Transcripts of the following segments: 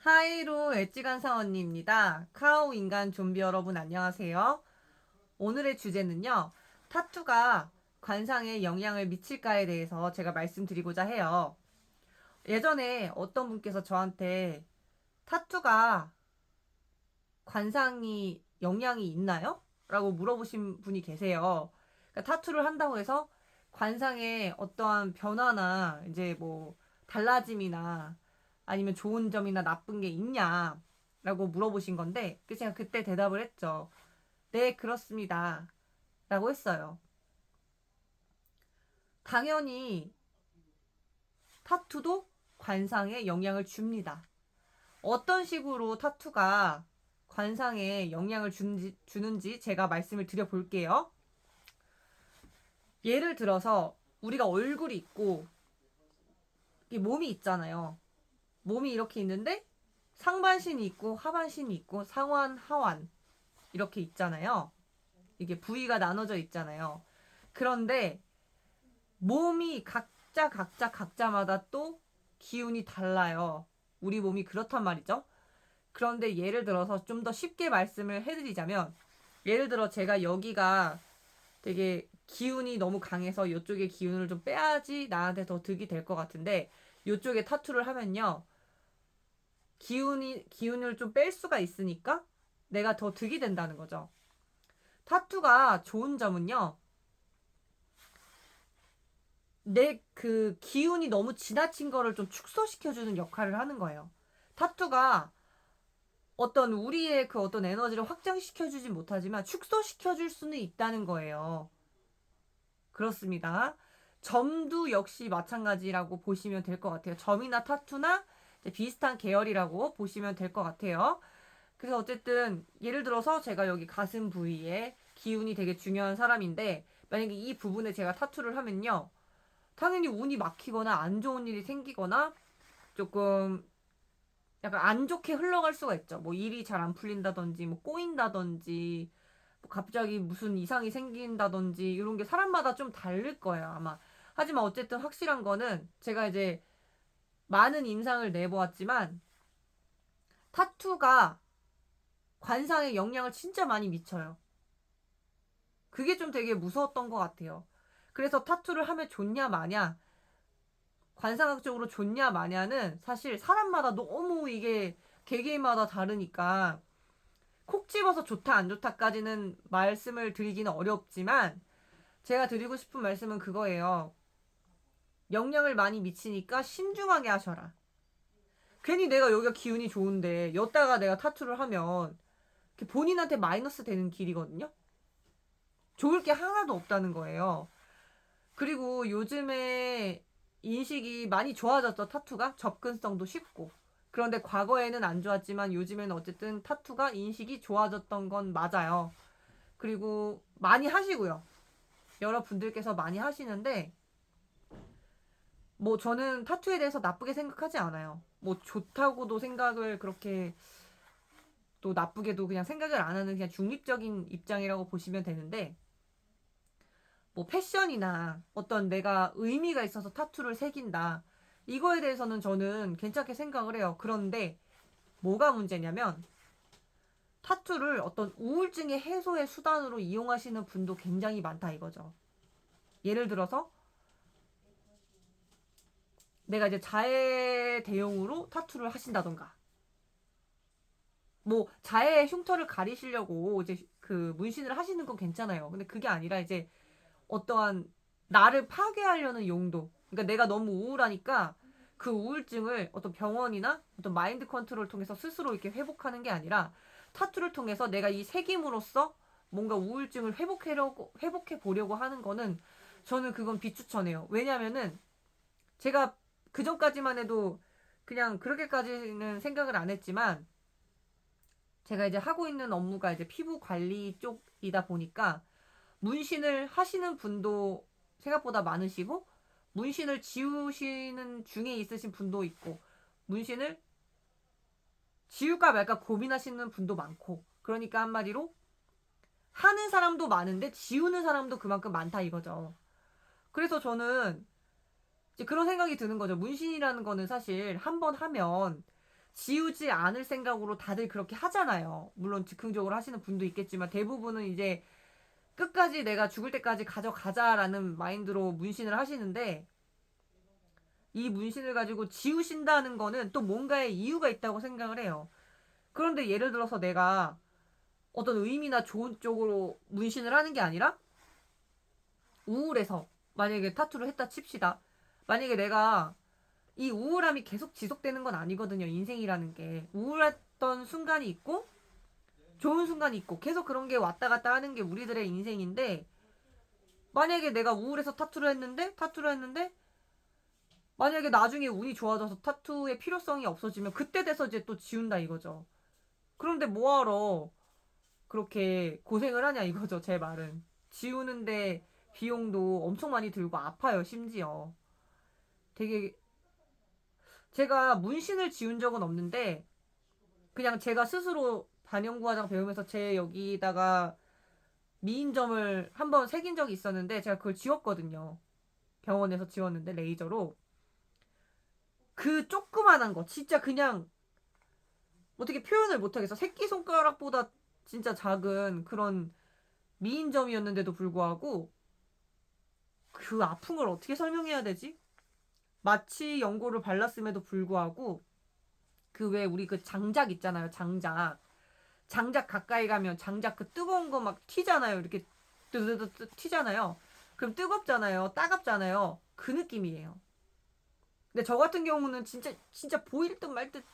하이로 엣지간 사원님입니다. 카오 인간 좀비 여러분 안녕하세요. 오늘의 주제는요. 타투가 관상에 영향을 미칠까에 대해서 제가 말씀드리고자 해요. 예전에 어떤 분께서 저한테 타투가 관상이 영향이 있나요? 라고 물어보신 분이 계세요. 그러니까 타투를 한다고 해서 관상에 어떠한 변화나 이제 뭐 달라짐이나 아니면 좋은 점이나 나쁜 게 있냐 라고 물어보신 건데 그 제가 그때 대답을 했죠. 네, 그렇습니다. 라고 했어요. 당연히 타투도 관상에 영향을 줍니다. 어떤 식으로 타투가 관상에 영향을 주는지, 주는지 제가 말씀을 드려볼게요. 예를 들어서 우리가 얼굴이 있고 이 몸이 있잖아요. 몸이 이렇게 있는데 상반신이 있고 하반신이 있고 상완, 하완 이렇게 있잖아요. 이게 부위가 나눠져 있잖아요. 그런데 몸이 각자 각자 각자마다 또 기운이 달라요. 우리 몸이 그렇단 말이죠. 그런데 예를 들어서 좀 더 쉽게 말씀을 해드리자면 예를 들어 제가 여기가 되게 기운이 너무 강해서 이쪽의 기운을 좀 빼야지 나한테 더 득이 될 것 같은데 이쪽에 타투를 하면요. 기운이 기운을 좀 뺄 수가 있으니까 내가 더 득이 된다는 거죠. 타투가 좋은 점은요. 내 그 기운이 너무 지나친 거를 좀 축소시켜주는 역할을 하는 거예요. 타투가 어떤 우리의 그 어떤 에너지를 확장시켜주진 못하지만 축소시켜줄 수는 있다는 거예요. 그렇습니다. 점도 역시 마찬가지라고 보시면 될 것 같아요. 점이나 타투나 비슷한 계열이라고 보시면 될 것 같아요. 그래서 어쨌든 예를 들어서 제가 여기 가슴 부위에 기운이 되게 중요한 사람인데 만약에 이 부분에 제가 타투를 하면요. 당연히 운이 막히거나 안 좋은 일이 생기거나 조금 약간 안 좋게 흘러갈 수가 있죠. 뭐 일이 잘 안 풀린다든지 뭐 꼬인다든지 뭐 갑자기 무슨 이상이 생긴다든지 이런 게 사람마다 좀 다를 거예요, 아마. 하지만 어쨌든 확실한 거는 제가 이제 많은 임상을 내보았지만 타투가 관상에 영향을 진짜 많이 미쳐요. 그게 좀 되게 무서웠던 것 같아요. 그래서 타투를 하면 좋냐 마냐 관상학적으로 좋냐 마냐는 사실 사람마다 너무 이게 개개인마다 다르니까 콕 집어서 좋다 안 좋다까지는 말씀을 드리기는 어렵지만 제가 드리고 싶은 말씀은 그거예요. 영향을 많이 미치니까 신중하게 하셔라. 괜히 내가 여기가 기운이 좋은데 여기다가 내가 타투를 하면 본인한테 마이너스 되는 길이거든요. 좋을 게 하나도 없다는 거예요. 그리고 요즘에 인식이 많이 좋아졌죠, 타투가. 접근성도 쉽고. 그런데 과거에는 안 좋았지만 요즘에는 어쨌든 타투가 인식이 좋아졌던 건 맞아요. 그리고 많이 하시고요. 여러분들께서 많이 하시는데, 뭐 저는 타투에 대해서 나쁘게 생각하지 않아요. 뭐 좋다고도 생각을 그렇게 또 나쁘게도 그냥 생각을 안 하는 그냥 중립적인 입장이라고 보시면 되는데, 뭐 패션이나 어떤 내가 의미가 있어서 타투를 새긴다. 이거에 대해서는 저는 괜찮게 생각을 해요. 그런데 뭐가 문제냐면 타투를 어떤 우울증의 해소의 수단으로 이용하시는 분도 굉장히 많다 이거죠. 예를 들어서 내가 이제 자해 대용으로 타투를 하신다던가 뭐 자해의 흉터를 가리시려고 이제 그 문신을 하시는 건 괜찮아요. 근데 그게 아니라 이제 어떠한 나를 파괴하려는 용도. 그러니까 내가 너무 우울하니까 그 우울증을 어떤 병원이나 어떤 마인드 컨트롤을 통해서 스스로 이렇게 회복하는 게 아니라 타투를 통해서 내가 이 색임으로써 뭔가 우울증을 회복하려고 회복해 보려고 하는 거는 저는 그건 비추천해요. 왜냐면은 제가 그 전까지만 해도 그냥 그렇게까지는 생각을 안 했지만 제가 이제 하고 있는 업무가 이제 피부 관리 쪽이다 보니까 문신을 하시는 분도 생각보다 많으시고 문신을 지우시는 중에 있으신 분도 있고 문신을 지울까 말까 고민하시는 분도 많고 그러니까 한마디로 하는 사람도 많은데 지우는 사람도 그만큼 많다 이거죠. 그래서 저는 이제 그런 생각이 드는 거죠. 문신이라는 거는 사실 한 번 하면 지우지 않을 생각으로 다들 그렇게 하잖아요. 물론 즉흥적으로 하시는 분도 있겠지만 대부분은 이제 끝까지 내가 죽을 때까지 가져가자라는 마인드로 문신을 하시는데 이 문신을 가지고 지우신다는 거는 또 뭔가의 이유가 있다고 생각을 해요. 그런데 예를 들어서 내가 어떤 의미나 좋은 쪽으로 문신을 하는 게 아니라 우울해서 만약에 타투를 했다 칩시다. 만약에 내가 이 우울함이 계속 지속되는 건 아니거든요. 인생이라는 게. 우울했던 순간이 있고 좋은 순간이 있고 계속 그런 게 왔다 갔다 하는 게 우리들의 인생인데 만약에 내가 우울해서 타투를 했는데 타투를 했는데 만약에 나중에 운이 좋아져서 타투의 필요성이 없어지면 그때 돼서 이제 또 지운다 이거죠. 그런데 뭐하러 그렇게 고생을 하냐 이거죠. 제 말은. 지우는데 비용도 엄청 많이 들고 아파요, 심지어. 되게 제가 문신을 지운 적은 없는데 그냥 제가 스스로 반영구화장 배우면서 제 여기다가 미인점을 한번 새긴 적이 있었는데 제가 그걸 지웠거든요. 병원에서 지웠는데 레이저로 그 조그만한 거 진짜 그냥 어떻게 표현을 못하겠어. 새끼 손가락보다 진짜 작은 그런 미인점이었는데도 불구하고 그걸 어떻게 설명해야 되지? 마취 연고를 발랐음에도 불구하고 그 왜 우리 그 장작 있잖아요. 장작. 장작 가까이 가면 장작 그 뜨거운 거 막 튀잖아요. 이렇게 뜨드드 튀잖아요. 그럼 뜨겁잖아요. 따갑잖아요. 그 느낌이에요. 근데 저 같은 경우는 진짜 진짜 보일 듯 말 듯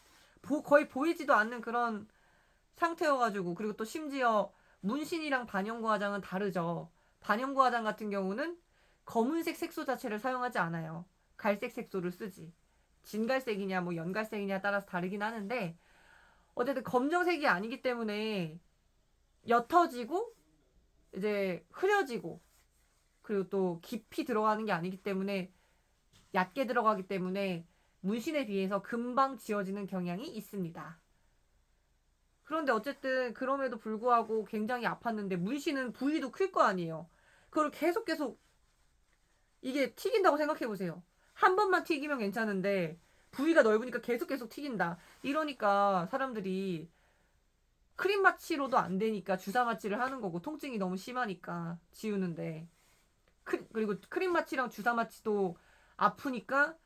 거의 보이지도 않는 그런 상태여가지고 그리고 또 심지어 문신이랑 반영구 화장은 다르죠. 반영구 화장 같은 경우는 검은색 색소 자체를 사용하지 않아요. 갈색 색소를 쓰지. 진갈색이냐 뭐 연갈색이냐 따라서 다르긴 하는데 어쨌든 검정색이 아니기 때문에 옅어지고 이제 흐려지고 그리고 또 깊이 들어가는 게 아니기 때문에 얕게 들어가기 때문에 문신에 비해서 금방 지워지는 경향이 있습니다. 그런데 어쨌든 그럼에도 불구하고 굉장히 아팠는데 문신은 부위도 클 거 아니에요. 그걸 계속 계속 이게 튀긴다고 생각해 보세요. 한 번만 튀기면 괜찮은데 부위가 넓으니까 계속 계속 튀긴다. 이러니까 사람들이 크림 마취로도 안 되니까 주사 마취를 하는 거고 통증이 너무 심하니까 지우는데 크, 그리고 크림 마취랑 주사 마취도 아프니까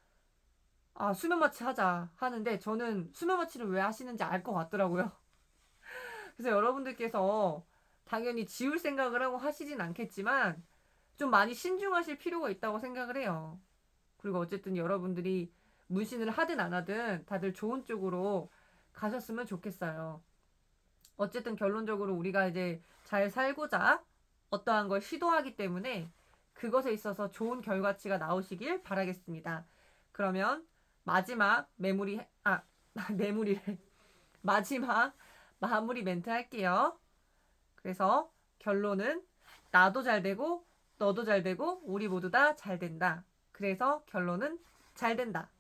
아 수면 마취 하자 하는데 저는 수면 마취를 왜 하시는지 알 것 같더라고요. 그래서 여러분들께서 당연히 지울 생각을 하고 하시진 않겠지만 좀 많이 신중하실 필요가 있다고 생각을 해요. 그리고 어쨌든 여러분들이 문신을 하든 안 하든 다들 좋은 쪽으로 가셨으면 좋겠어요. 어쨌든 결론적으로 우리가 이제 잘 살고자 어떠한 걸 시도하기 때문에 그것에 있어서 좋은 결과치가 나오시길 바라겠습니다. 그러면 마지막 메모리 아 메모리를 마지막 마무리 멘트 할게요. 그래서 결론은 나도 잘 되고 너도 잘 되고 우리 모두 다 잘 된다. 그래서 결론은 잘 된다.